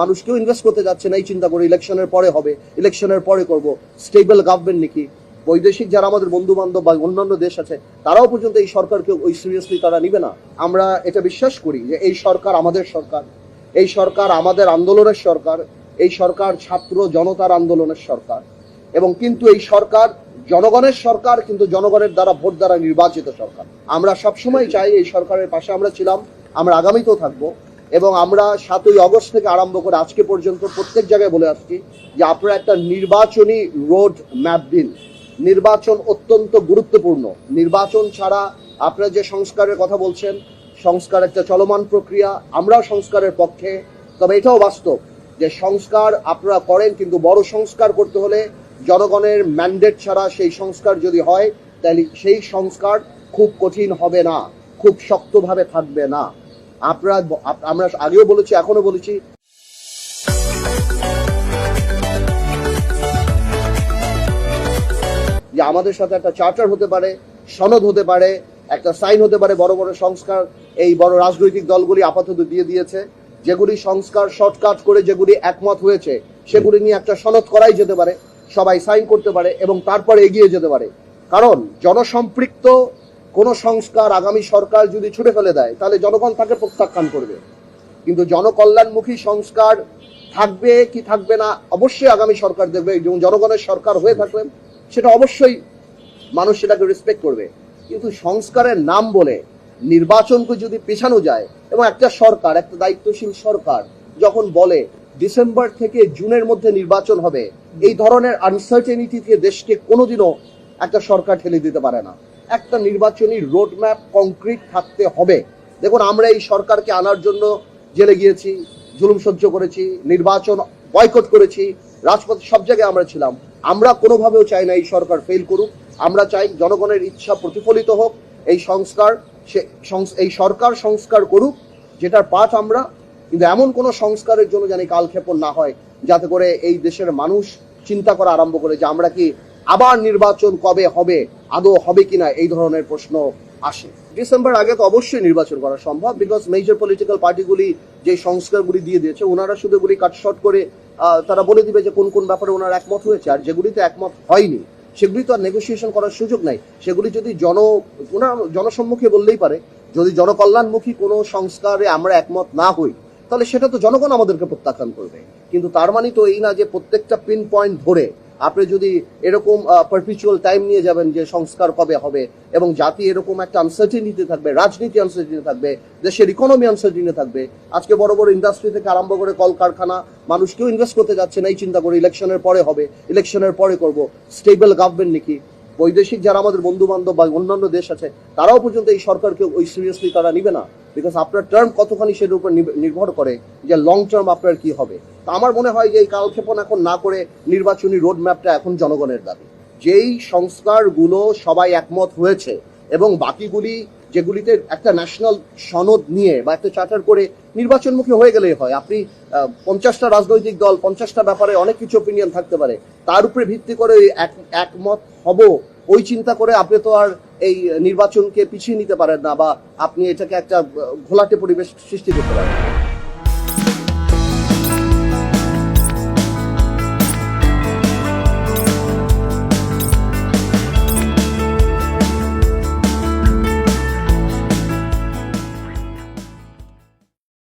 মানুষ কেউ ইনভেস্ট করতে যাচ্ছে না, এই চিন্তা করে ইলেকশনের পরে হবে ইলেকশনের পরে করব। স্টেবল গভর্নমেন্ট নাকি? বৈদেশিক যারা আমাদের বন্ধু বান্ধব বা অন্যান্য দেশ আছে, তারাও পর্যন্ত এই সরকারকে ওই সিরিয়াসলি তারা নিবে না। আমরা এটা বিশ্বাস করি যে এই সরকার আমাদের সরকার, এই সরকার আমাদের আন্দোলনের সরকার, এই সরকার ছাত্র জনতার আন্দোলনের সরকার। এবং কিন্তু এই সরকার জনগণের সরকার, কিন্তু জনগণের দ্বারা ভোট দ্বারা নির্বাচিত সরকার। আমরা সবসময় চাই এই সরকারের পাশে আমরা ছিলাম, আমরা আগামীতেও থাকব। এবং আমরা সাতই অগস্ট থেকে আরম্ভ করে আজকে পর্যন্ত প্রত্যেক জায়গায় বলে আসছি যে আপনারা একটা নির্বাচনী রোড ম্যাপ দিন। নির্বাচন অত্যন্ত গুরুত্বপূর্ণ। নির্বাচন ছাড়া আপনারা যে সংস্কারের কথা বলছেন, সংস্কার একটা চলমান প্রক্রিয়া, আমরাও সংস্কারের পক্ষে। তবে এটাও বাস্তব যে সংস্কার আপনারা করেন, কিন্তু বড় সংস্কার করতে হলে জনগণের ম্যান্ডেট ছাড়া সেই সংস্কার যদি হয়, তাহলে সেই সংস্কার খুব কঠিন হবে না, খুব শক্তভাবে থাকবে না। আপনারা আমরা আগেও বলেছি, এখনও বলেছি। যে আমাদের সাথে একটা চার্টার হতে পারে, সনদ হতে পারে, একটা সাইন হতে পারে, বড় বড় সংস্কার, এই বড় রাজনৈতিক দলগুলি আপাতত দিয়ে দিয়েছে। যেগুলি সংস্কার শর্টকাট করে যেগুলি একমত হয়েছে, সেগুলি নিয়ে একটা সনদ করাই যেতে পারে, সবাই সাইন করতে পারে এবং তারপরে এগিয়ে যেতে পারে। কারণ জনসম্পৃক্ত কোন সংস্কার আগামী সরকার যদি ছুড়ে ফেলে দেয়, তাহলে জনগণ তাকে প্রত্যাখ্যান করবে। কিন্তু জনকল্যাণমুখী সংস্কার থাকবে কি থাকবে না, অবশ্যই আগামী সরকার দেখবে। এবং জনগণের সরকার হয়ে থাকলেন সেটা অবশ্যই মানুষ সেটাকে রেসপেক্ট করবে। কিন্তু সংস্কারের নাম বলে নির্বাচনকে যদি পেছানো যায়, এবং একটা সরকার, একটা দায়িত্বশীল সরকার যখন বলে ডিসেম্বর থেকে জুনের মধ্যে নির্বাচন হবে, এই ধরনের আনসার্টেনিটি থেকে দেশকে কোনোদিনও একটা সরকার ঠেলে দিতে পারে না। একটা নির্বাচনী রোডম্যাপ কংক্রিট থাকতে হবে। দেখুন, আমরা এই সরকারকে আনার জন্য জেলে গিয়েছি, জুলুম সহ্য করেছি, নির্বাচন বয়কট করেছি, রাজপথে সব জায়গায় আমরা ছিলাম। আমরা কোনোভাবেও চাই না এই সরকার ফেল করুক। আমরা চাই জনগণের ইচ্ছা প্রতিফলিত হোক, এই সংস্কার সে, এই সরকার সংস্কার করুক, যেটার পাঠ আমরা, কিন্তু এমন কোনো সংস্কারের জন্য জানি কালক্ষেপণ না হয়, যাতে করে এই দেশের মানুষ চিন্তা করা আরম্ভ করে যে আমরা কি আবার নির্বাচন কবে হবে। আদৌ হবে কিনা এই ধরনের প্রশ্ন আসে। ডিসেম্বর আগে তো অবশ্যই নির্বাচন করা সম্ভব বিকজ মেজর পলিটিক্যাল পার্টিগুলি যে সংস্কারগুলি দিয়ে দিয়েছে ওনারা শুধু এগুলি কাটশট করে তারা বলে দিবে যে কোন কোন ব্যাপারে ওনারা একমত হয়েছে, আর যেগুলিতে একমত হয়নি, সেগুলি তো আর নেগোসিয়েশন করার সুযোগ নাই। সেগুলি যদি জন, ওনারা জনসম্মুখে বললেই পারে, যদি জনকল্যাণমুখী কোনো সংস্কারে আমরা একমত না হই, তাহলে সেটা তো জনগণ আমাদেরকে প্রত্যাখ্যান করবে। কিন্তু তার মানে তো এই না যে প্রত্যেকটা পিন পয়েন্ট ধরে আপনি যদি এরকম পারপিচুয়াল টাইম নিয়ে যাবেন যে সংস্কার কবে হবে এবং জাতি এরকম একটা আনসার্টিনিটি থাকবে, রাজনীতি আনসার্টিনি থাকবে, দেশের ইকোনমি আনসার্টিনি থাকবে, আজকে বড় বড় ইন্ডাস্ট্রি থেকে আরম্ভ করে কলকারখানা, মানুষ কেউ ইনভেস্ট করতে যাচ্ছে না, এই চিন্তা করে ইলেকশনের পরে হবে ইলেকশনের পরে করব স্টেবল গভর্নমেন্ট নাকি? বৈদেশিক যারা আমাদের বন্ধু বান্ধব বা অন্যান্য দেশ আছে, তারাও পর্যন্ত এই সরকারকে ওই সিরিয়াসলি তারা নিবে না। বিকজ আপনার টার্ম কতখানি সেটার উপর নির্ভর করে যে লং টার্ম আপনার কি হবে। তা আমার মনে হয় যে এই কালক্ষেপণ এখন না করে নির্বাচনী রোড ম্যাপটা এখন জনগণের দাবি। যেই সংস্কারগুলো সবাই একমত হয়েছে এবং বাকিগুলি যেগুলিতে একটা ন্যাশনাল সনদ নিয়ে বা একটা চার্টার করে নির্বাচনমুখী হয়ে গেলেই হয়। আপনি পঞ্চাশটা রাজনৈতিক দল, পঞ্চাশটা ব্যাপারে অনেক কিছু ওপিনিয়ন থাকতে পারে। তার উপরে ভিত্তি করে এক একমত হব, ওই চিন্তা করে আপনি তো আর এই নির্বাচনকে পিছিয়ে নিতে পারেন না বা আপনি এটাকে একটা ঘোলাটে পরিবেশ সৃষ্টি করতে পারেন।